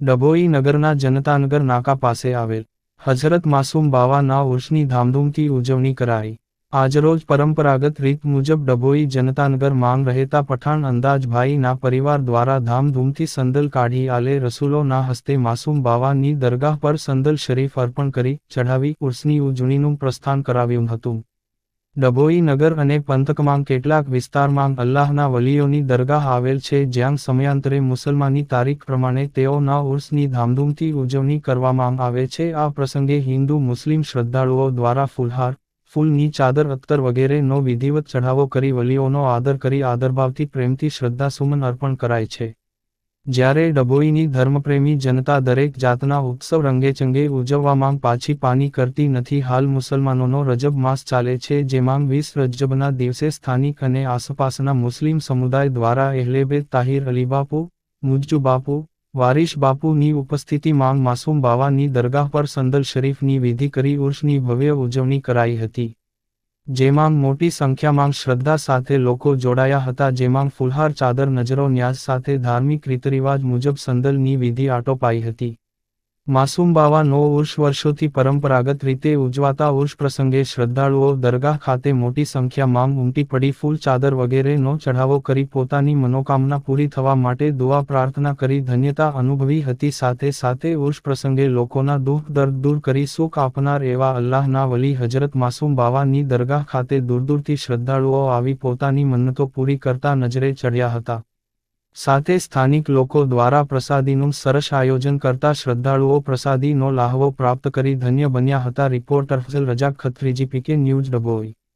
ડભોઈ નગરના જનતાનગર નાકા પાસે આવેલ. હઝરત માસૂમ બાવાના ઉર્ષની ધામધૂમથી ઉજવણી કરાઈ. આજરોજ પરંપરાગત રીત મુજબ ડભોઈ જનતાનગર માંગ રહેતા પઠાણ અંદાજભાઈના પરિવાર દ્વારા ધામધૂમથી સંદલ કાઢી આલે રસૂલોના હસ્તે માસૂમ બાવાની દરગાહ પર સંદલ શરીફ અર્પણ કરી ચઢાવી ઉર્સની ઉજવણીનું પ્રસ્થાન કરાવ્યું હતું. ડભોઈ નગર અને પંથકમાં કેટલાક વિસ્તારમાં અલ્લાહના વલીઓની દરગાહ આવેલ છે, જ્યાં સમયાંતરે મુસલમાની તારીખ પ્રમાણે તેઓના ઉર્સની ધામધૂમથી ઉજવણી કરવામાં આવે છે. આ પ્રસંગે હિન્દુ મુસ્લિમ શ્રદ્ધાળુઓ દ્વારા ફૂલહાર, ફૂલની ચાદર અત્તર વગેરેનો વિધિવત ચઢાવો કરી વલીઓનો આદર કરી આદરભાવથી પ્રેમથી શ્રદ્ધાસુમન અર્પણ કરાય છે. જ્યારે ડભોઈની ધર્મપ્રેમી જનતા દરેક જાતના ઉત્સવ રંગેચંગે ઉજવવામાં પાછી પાની કરતી નથી, હાલ મુસલમાનોનો રજબ માસ ચાલે છે, જેમાં વીસ રજબના દિવસે સ્થાનિક અને આસપાસના મુસ્લિમ સમુદાય દ્વારા એહલેબે તાહિર અલીબાપુ મુજ્જુ બાપુ, વારિશ બાપુની ઉપસ્થિતિમાં માસૂમ બાવાની દરગાહ પર સંદલ શરીફની વિધિ કરી ઉર્ષની ભવ્ય ઉજવણી કરાઈ હતી. જેમાં મોટી સંખ્યામાં શ્રદ્ધા સાથે લોકો જોડાયા હતા, જેમાં ફુલહાર ચાદર નજરો ન્યાસ સાથે ધાર્મિક રીતરિવાજ મુજબ સંદલની વિધિ આટોપાઈ હતી. માસૂમ બાવાનો ઉર્ષ વર્ષોથી પરંપરાગત રીતે ઉજવાતા ઉર્ષ પ્રસંગે શ્રદ્ધાળુઓ દરગાહ ખાતે મોટી સંખ્યામાં ઉમટી પડી ફૂલ ચાદર વગેરેનો ચઢાવો કરી પોતાની મનોકામના પૂરી થવા માટે દુઆ પ્રાર્થના કરી ધન્યતા અનુભવી હતી. સાથે સાથે ઉર્ષ પ્રસંગે લોકોના દુઃખ દર્દ દૂર કરી સુખ આપનાર એવા અલ્લાહના વલી હજરત માસુમ બાવાની દરગાહ ખાતે દૂર દૂરથી શ્રદ્ધાળુઓ આવી પોતાની મન્નતો પૂરી કરતા નજરે ચઢ્યા હતા. સાથે સ્થાનિક લોકો દ્વારા પ્રસાદીનું સરસ આયોજન કરતા શ્રદ્ધાળુઓ પ્રસાદીનો લાહવો પ્રાપ્ત કરી ધન્ય બન્યા હતા. Reporter Fazal Razak Khatriji PK news Dabhoi.